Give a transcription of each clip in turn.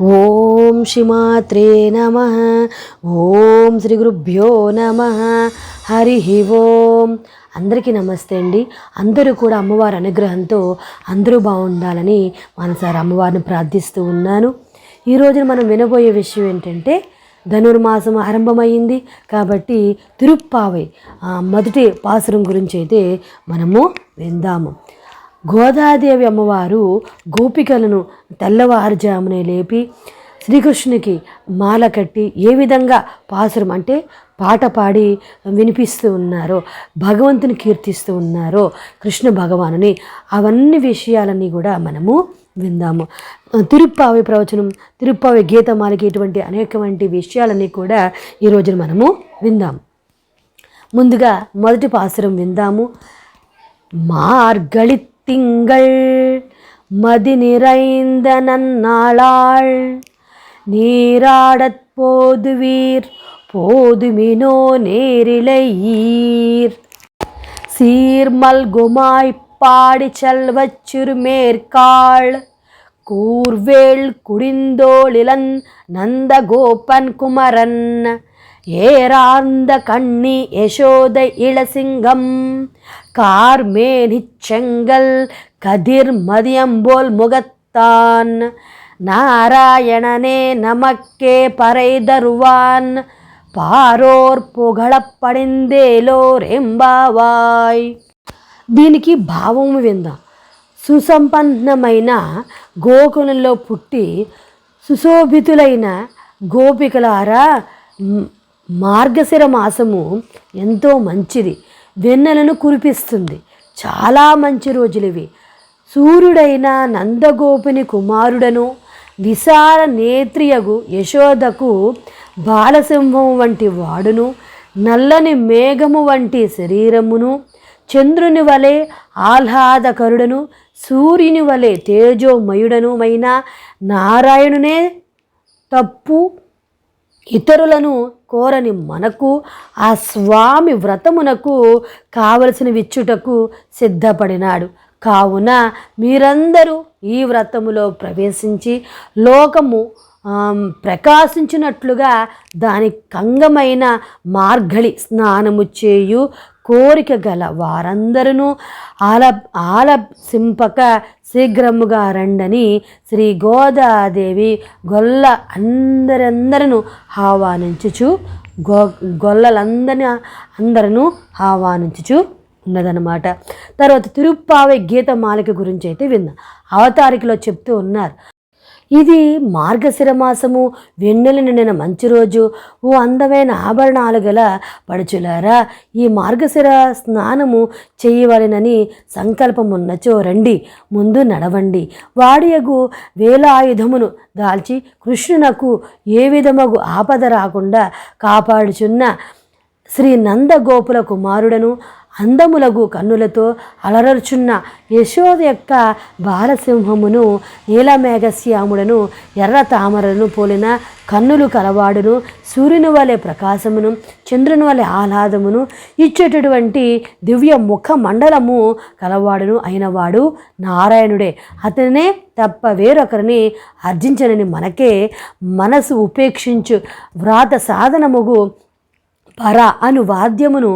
ఓం శ్రీమాత్రే నమ. ఓం శ్రీ గురుభ్యో నమ. హరి ఓం. అందరికీ నమస్తే అండి. అందరూ కూడా అమ్మవారి అనుగ్రహంతో అందరూ బాగుండాలని మనసారి అమ్మవారిని ప్రార్థిస్తూ ఉన్నాను. ఈరోజు మనం వినబోయే విషయం ఏంటంటే ధనుర్మాసం ఆరంభమైంది. కాబట్టి తిరుప్పావై ఆ, మొదటి పాసురం గురించి అయితే మనము విందాము. గోదాదేవి అమ్మవారు గోపికలను తెల్లవారుజామునే లేపి శ్రీకృష్ణునికి మాల కట్టి ఏ విధంగా పాసురం అంటే పాట పాడి వినిపిస్తూ ఉన్నారో భగవంతుని కీర్తిస్తూ ఉన్నారో కృష్ణ భగవానుని అవన్నీ విషయాలన్నీ కూడా మనము విందాము. తిరుప్పావి ప్రవచనం తిరుప్పావి గీతమాలకి ఇటువంటి అనేక వంటి విషయాలన్నీ కూడా ఈరోజు మనము విందాము. ముందుగా మొదటి పాసురం విందాము. మార్గళిత్ திங்கள் மதி நிறைந்த நன்னாளாள். நீராடத் போதுவீர் போதுமினோ நேரிழையீர். சீர்மல்குமாய்ப் பாடி செல்வச் சிறுமேற்காள். கூர்வேள் குடிந்தோளிலன் நந்தகோபன் குமரன். ஏரார்ந்த கண்ணி யசோத இளசிங்கம் கார்மேனிச் செங்கல் கதிர் மதியம்போல் முகத்தான் நாராயணனே நமக்கே பறை தருவான் పారోర్ పొగళపడిందేలోర్ ఎంబావాయ్ దీనికి భావము విందాం సుసంపన్నమైన గోకులంలో పుట్టి సుశోభితులైన గోపికలారా మ్- మార్గశిర మాసము ఎంతో మంచిది. వెన్నెలను కురిపిస్తుంది. చాలా మంచి రోజులివి. సూర్యుడైన నందగోపిని కుమారుడను విశాల నేత్రియగు యశోదకు బాలసింహం వంటి వాడును నల్లని మేఘము వంటి శరీరమును చంద్రుని వలె ఆహ్లాదకరుడను సూర్యుని వలె తేజోమయుడనుమైన నారాయణునే తప్పు ఇతరులను కోరని మనకు ఆ స్వామి వ్రతమునకు కావలసిన విచ్చుటకు సిద్ధపడినాడు. కావున మీరందరూ ఈ వ్రతములో ప్రవేశించి లోకము ప్రకాశించినట్లుగా దాని కంగమైన మార్గళి స్నానము చేయు కోరిక గల వారందరూ ఆల ఆలసింపక శీఘ్రముగా రండని శ్రీ గోదాదేవి గొల్ల అందరందరూ ఆహ్వానించుచు గో గొల్లలందరినీ అందరూ ఆహ్వానించుచు ఉన్నదన్నమాట. తర్వాత తిరుప్పావై గీత మాలిక గురించి అయితే విందాం. అవతారికలో చెప్తూ ఉన్నారు. ఇది మార్గశిర మాసము వెన్నెల నిండిన మంచి రోజు. ఓ అందమైన ఆభరణాలు గల పడుచులారా ఈ మార్గశిర స్నానము చేయవలెనని సంకల్పమున్నచో రండి ముందు నడవండి. వాడియగు వేలాయుధమును దాల్చి కృష్ణునకు ఏ విధమగు ఆపద రాకుండా కాపాడుచున్న శ్రీ నందగోపుల కుమారుడను అందములగు కన్నులతో అలరచున్న యశోద యొక్క బాలసింహమును నీలమేఘశ్యాముడను ఎర్ర తామరను పోలిన కన్నులు కలవాడును సూర్యుని వలె ప్రకాశమును చంద్రుని వలె ఆహ్లాదమును ఇచ్చేటటువంటి దివ్య ముఖ మండలము కలవాడును అయినవాడు నారాయణుడే. అతనే తప్ప వేరొకరిని అర్జించనని మనకే మనసు ఉపేక్షించు వ్రాత సాధనముగు పర అను వాద్యమును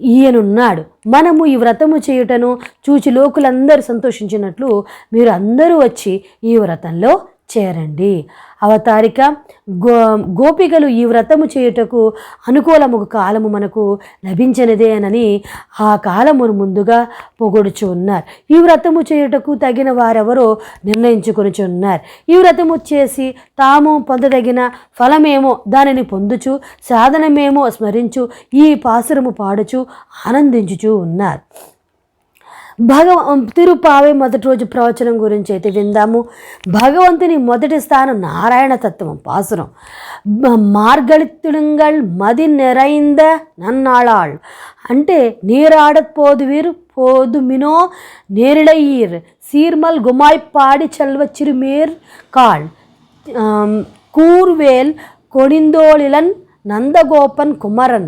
ఈయనున్నాడు. మనము ఈ వ్రతము చేయుటను చూచి లోకులందరూ సంతోషించినట్లు మీరు అందరూ వచ్చి ఈ వ్రతంలో చేరండి. అవతారిక గో గోపికలు ఈ వ్రతము చేయుటకు అనుకూలము కాలము మనకు లభించినదేనని ఆ కాలమును ముందుగా పొగొడుచు ఉన్నారు. ఈ వ్రతము చేయుటకు తగిన వారెవరో నిర్ణయించుకొనిచున్నారు ఈ వ్రతము చేసి తాము పొందదగిన ఫలమేమో దానిని పొందుచు సాధనమేమో స్మరించు ఈ పాసురము పాడుచు ఆనందించుచు ఉన్నారు. భగవ తిరుపావే మొదటి రోజు ప్రవచనం గురించి అయితే విందాము భగవంతుని మొదటి స్థానం నారాయణ తత్వం పాసురం బ- మార్గళిత్తుడుంగల్ మది నెరైంద నన్నాళాళ్ అంటే నీరాడత్ పోదువీర్ పోదుమినో నేరిళయీర్ సీర్మల్ గుమాయ్ పాడి చల్వ చిరుమేర్ కాళ్ ஆம், கூர்வேல் கொடிந்தோளிலன் நந்தகோபன் குமரன்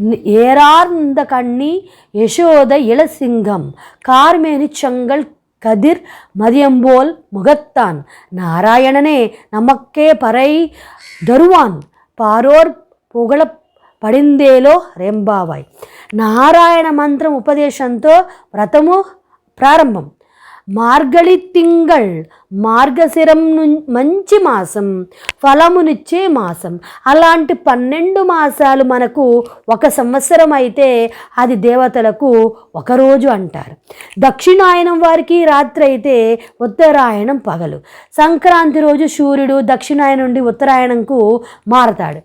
ந- ஏறார்ந்த கண்ணி யசோத இளசிங்கம் கார்மேனி சங்கல் கதிர் மதியம்போல் முகத்தான் நாராயணனே நமக்கே பறை தருவான் పారోర్ పొగళ పడిందేలో రెంబావాయ్ నారాయణ మంత్రం ఉపదేశంతో వ్రతము ప్రారంభం మార్గళి తింగళ్ మార్గశిరం ను- మంచి మాసం ఫలమునిచ్చే మాసం. అలాంటి పన్నెండు మాసాలు మనకు ఒక సంవత్సరం అయితే అది దేవతలకు ఒకరోజు అంటారు. దక్షిణాయనం వారికి రాత్రి అయితే ఉత్తరాయణం పగలు. సంక్రాంతి రోజు సూర్యుడు దక్షిణాయనం నుండి ఉత్తరాయణంకు మారతాడు.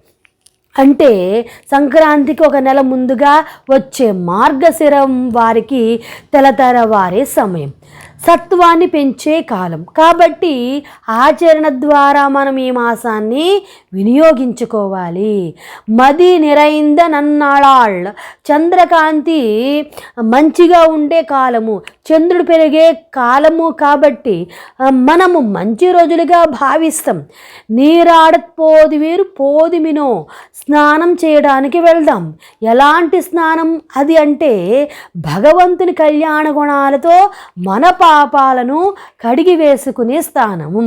అంటే సంక్రాంతికి ఒక నెల ముందుగా వచ్చే మార్గశిరం వారికి తెలతెరవారే సమయం. సత్వాన్ని పెంచే కాలం. కాబట్టి ఆచరణ ద్వారా మనం ఈ మాసాన్ని వినియోగించుకోవాలి. మది నిరైంద నన్నాళాళ్. చంద్రకాంతి మంచిగా ఉండే కాలము. చంద్రుడు పెరిగే కాలము కాబట్టి మనము మంచి రోజులుగా భావిస్తాం. నీరాడత్ పోదివీరు పోదిమినో. స్నానం చేయడానికి వెళ్దాం. ఎలాంటి స్నానం అది అంటే భగవంతుని కళ్యాణ గుణాలతో మన పాపాలను కడిగి వేసుకునే స్థానము.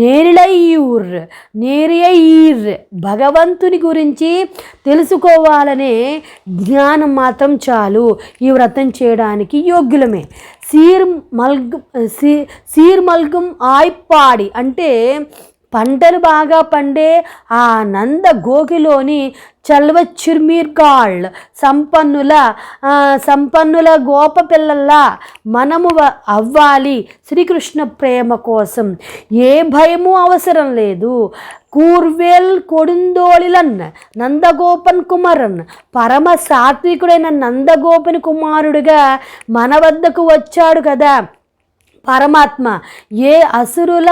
నేరిలయ్యూర్ నేరియీర్ భగవంతుని గురించి తెలుసుకోవాలనే జ్ఞానం మాత్రం చాలు. ఈ వ్రతం చేయడానికి యోగ్యులమే. సీర్ మల్గం సీ సీర్ మల్గం ఆయపాడి అంటే పంటలు బాగా పండే ఆ నంద గోగిలోని చల్వ చిర్మీర్గాళ్ సంపన్నుల సంపన్నుల గోప పిల్లల్లా మనము అవ్వాలి శ్రీకృష్ణ ప్రేమ కోసం. ఏ భయము అవసరం లేదు. కూర్వేల్ కొడుందోళిలన్ నందగోపన్ కుమారన్ పరమ సాత్వికుడైన నందగోపని కుమారుడిగా మన వద్దకు వచ్చాడు కదా. పరమాత్మ. ఏ అసురుల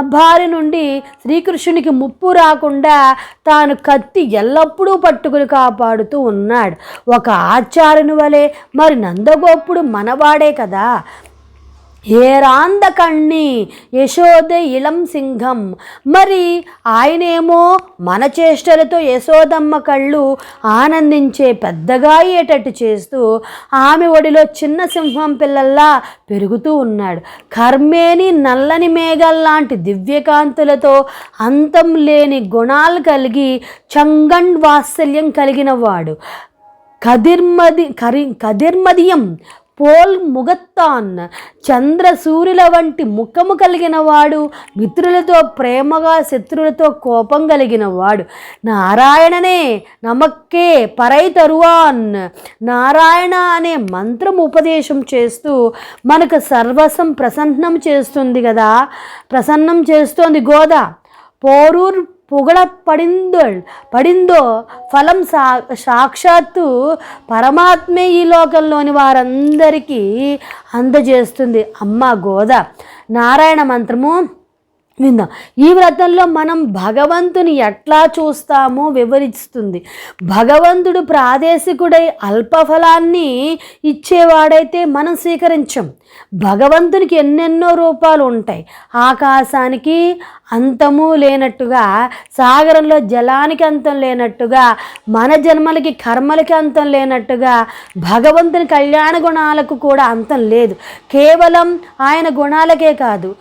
బారి నుండి శ్రీకృష్ణునికి ముప్పు రాకుండా తాను కత్తి ఎల్లప్పుడూ పట్టుకుని కాపాడుతూ ఉన్నాడు. ఒక ఆచార్యుని వలె మరి నందగోపుడు మనవాడే కదా. ఏరాంద కణ్ణి యశోద ఇళం సింహం మరి ఆయనేమో మన చేష్టలతో యశోదమ్మ కళ్ళు ఆనందించే పెద్దగా అయ్యేటట్టు చేస్తూ ఆమె ఒడిలో చిన్న సింహం పిల్లల్లా పెరుగుతూ ఉన్నాడు. కర్మేని నల్లని మేఘల్లాంటి దివ్యకాంతులతో అంతం లేని గుణాలు కలిగి చంగండ్ వాత్సల్యం కలిగిన వాడు కదిర్మది కరి కదిర్మదియం పోల్ ముగత్తాన్. చంద్ర సూర్యుల వంటి ముఖము కలిగిన వాడు మిత్రులతో ప్రేమగా శత్రులతో కోపం కలిగిన వాడు నారాయణనే నమక్కే పరై తరువాన్. నారాయణ అనే మంత్రం ఉపదేశం చేస్తూ మనకు సర్వసం ప్రసన్నం చేస్తుంది కదా? ప్రసన్నం చేస్తోంది గోదా. పోరూర్ పొగడ పడిందో పడిందో ఫలం సా సాక్షాత్తు పరమాత్మే ఈ లోకంలోని వారందరికీ అందజేస్తుంది అమ్మ గోద నారాయణ మంత్రము విందాం ఈ వ్రతంలో మనం భగవంతుని ఎట్లా చూస్తామో వివరిస్తుంది. భగవంతుడు ప్రాదేశికుడై అల్పఫలాన్ని ఇచ్చేవాడైతే మనం స్వీకరించం. భగవంతునికి ఎన్నెన్నో రూపాలు ఉంటాయి. ఆకాశానికి అంతము లేనట్టుగా సాగరంలో జలానికి అంతం లేనట్టుగా మన జన్మలకి కర్మలకి అంతం లేనట్టుగా భగవంతుని కళ్యాణ గుణాలకు కూడా అంతం లేదు. కేవలం ఆయన గుణాలకే కాదు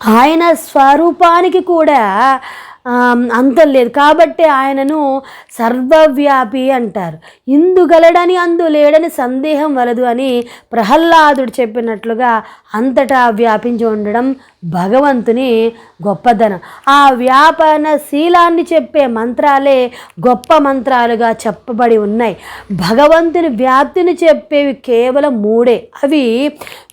ఆయన స్వరూపానికి కూడా అంతం లేదు. కాబట్టి ఆయనను సర్వవ్యాపి అంటారు. ఇందు గలడని అందు లేడని సందేహం వలదు అని ప్రహ్లాదుడు చెప్పినట్లుగా అంతటా వ్యాపించి ఉండడం భగవంతుని గొప్పదనం. ఆ వ్యాపన శీలాన్ని చెప్పే మంత్రాలే గొప్ప మంత్రాలుగా చెప్పబడి ఉన్నాయి. భగవంతుని వ్యాప్తిని చెప్పేవి కేవలం మూడే. అవి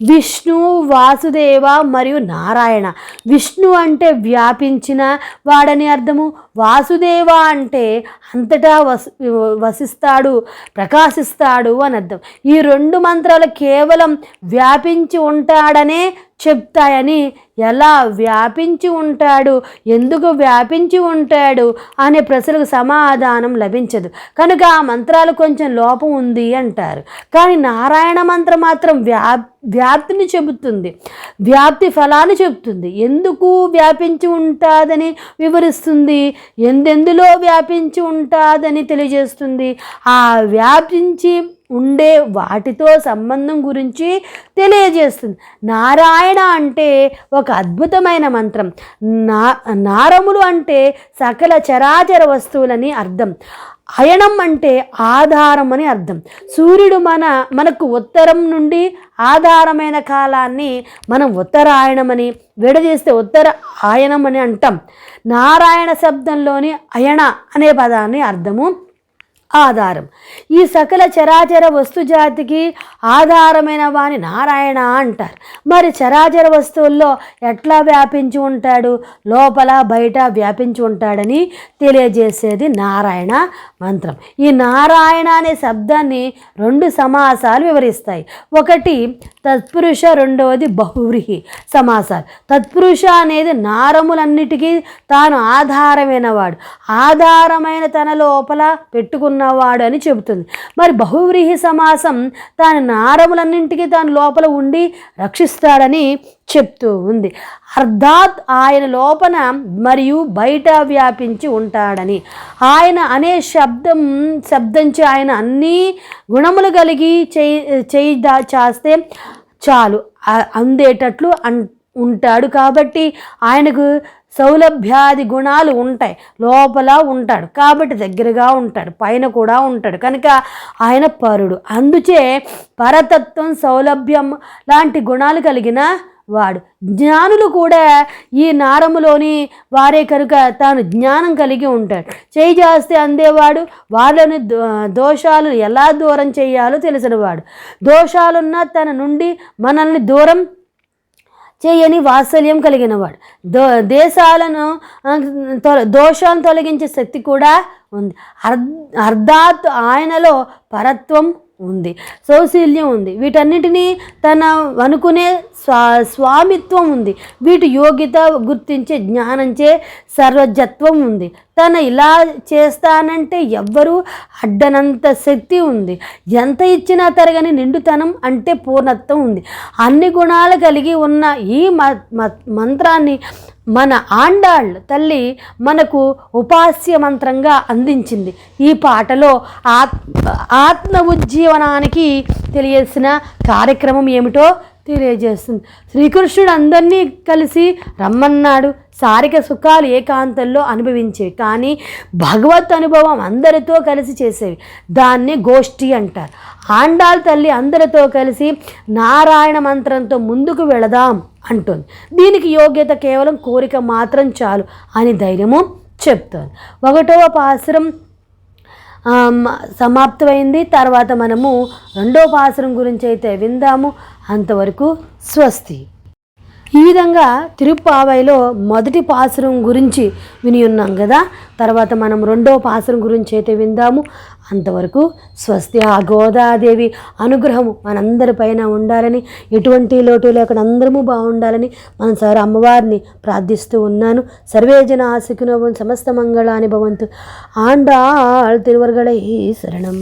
విష్ణు వాసుదేవ మరియు నారాయణ. విష్ణు అంటే వ్యాపించిన వాడని అర్థము? వాసుదేవ అంటే అంతటా వసి వసిస్తాడు ప్రకాశిస్తాడు అని అర్థం. ఈ రెండు మంత్రాలు కేవలం వ్యాపించి ఉంటాడనే చెప్తాయని ఎలా వ్యాపించి ఉంటాడు ఎందుకు వ్యాపించి ఉంటాడు అనే ప్రశ్నలకు సమాధానం లభించదు. కనుక ఆ మంత్రాలు కొంచెం లోపం ఉంది అంటారు. కానీ నారాయణ మంత్రం మాత్రం వ్యా వ్యాప్తిని చెబుతుంది. వ్యాప్తి ఫలాన్ని చెబుతుంది. ఎందుకు వ్యాపించి ఉంటాదని వివరిస్తుంది? ఎందెందులో వ్యాపించి ఉంటాదని తెలియజేస్తుంది. ఆ వ్యాపించి ఉండే వాటితో సంబంధం గురించి తెలియజేస్తుంది. నారాయణ అంటే ఒక అద్భుతమైన మంత్రం. నా నారములు అంటే సకల చరాచర వస్తువులని అర్థం. అయనం అంటే ఆధారం అని అర్థం. సూర్యుడు మన మనకు ఉత్తరం నుండి ఆధారమైన కాలాన్ని మనం ఉత్తరాయణమని విడదీస్తే ఉత్తర ఆయనం అని అంటాం. నారాయణ శబ్దంలోని అయణ అనే పదాన్ని అర్థము ఆధారం. ఈ సకల చరాచర వస్తుజాతికి ఆధారమైన వాని నారాయణ అంటారు. మరి చరాచర వస్తువుల్లో ఎట్లా వ్యాపించి ఉంటాడు? లోపల బయట వ్యాపించి ఉంటాడని తెలియజేసేది నారాయణ మంత్రం. ఈ నారాయణ అనే శబ్దాన్ని రెండు సమాసాలు వివరిస్తాయి. ఒకటి తత్పురుష రెండవది బహువ్రీహి సమాసాలు. తత్పురుష అనేది నారములన్నిటికీ తాను ఆధారమైనవాడు. ఆధారమైన తన లోపల పెట్టుకున్న ఉన్నవాడు అని చెబుతుంది. మరి బహువ్రీహి సమాసం తన నారములన్నింటికీ తాను లోపల ఉండి రక్షిస్తాడని చెప్తూ ఉంది. అర్థాత్ ఆయన లోపల మరియు బయట వ్యాపించి ఉంటాడని. ఆయన అనే శబ్దం శబ్దంచి ఆయన అన్ని గుణములు కలిగి చేయి చేయి చేస్తే చాలు. అందేటట్లు అన్ ఉంటాడు కాబట్టి ఆయనకు సౌలభ్యాది గుణాలు ఉంటాయి. లోపల ఉంటాడు కాబట్టి దగ్గరగా ఉంటాడు పైన కూడా ఉంటాడు. కనుక ఆయన పరుడు. అందుచే పరతత్వం సౌలభ్యం లాంటి గుణాలు కలిగిన వాడు. జ్ఞానులు కూడా ఈ నారములోని వారే కనుక తాను జ్ఞానం కలిగి ఉంటాడు. చేయి చేస్తే అందేవాడు వాళ్ళని దో- దోషాలు ఎలా దూరం చేయాలో తెలిసినవాడు. దోషాలున్న తన నుండి మనల్ని దూరం చేయని వాత్సల్యం కలిగినవాడు. దో దేశాలను తొల దోషాలను తొలగించే శక్తి కూడా ఉంది. అర్ అర్ధాత్ ఆయనలో పరత్వం ఉంది. సౌశీల్యం ఉంది. వీటన్నిటినీ తన అనుకునే స్వా స్వామిత్వం ఉంది. వీటి యోగ్యత గుర్తించే జ్ఞానంచే సర్వజత్వం ఉంది. తను ఇలా చేస్తానంటే ఎవ్వరూ అడ్డనంత శక్తి ఉంది. ఎంత ఇచ్చినా తరగని నిండుతనం అంటే పూర్ణత్వం ఉంది. అన్ని గుణాలు కలిగి ఉన్న ఈ మ- మ- మంత్రాన్ని మన ఆండాళ్ తల్లి మనకు ఉపాస్య మంత్రంగా అందించింది. ఈ పాటలో ఆత్మ ఆత్మ ఉజ్జీవనానికి తెలియాల్సిన కార్యక్రమం ఏమిటో తెలియజేస్తుంది. శ్రీకృష్ణుడు అందరినీ కలిసి రమ్మన్నాడు. సారిక సుఖాలు ఏకాంతంలో అనుభవించేవి. కానీ భగవత్ అనుభవం అందరితో కలిసి చేసేవి. దాన్ని గోష్ఠి అంటారు. ఆండాల్ తల్లి అందరితో కలిసి నారాయణ మంత్రంతో ముందుకు వెళదాం అంటుంది. దీనికి యోగ్యత కేవలం కోరిక మాత్రం చాలు అని ధైర్యము చెప్తోంది. ఒకటవ పాసురం సమాప్తమైంది. తర్వాత మనము రెండవ పాసురం గురించి అయితే విందాము. అంతవరకు స్వస్తి. ఈ విధంగా తిరుప్పావైలో మొదటి పాసురం గురించి విని ఉన్నాం కదా తర్వాత మనం రెండో పాసురం గురించి అయితే విందాము. అంతవరకు స్వస్తి ఆ గోదాదేవి అనుగ్రహము మనందరిపైన ఉండాలని ఎటువంటి లోటు లేకుండా అందరము బాగుండాలని మనం సార్ అమ్మవారిని ప్రార్థిస్తూ ఉన్నాను. సర్వే జన ఆశకునవం సమస్త మంగళాని భవంతు. ఆండాళ్ తిరువర్గళై శరణం.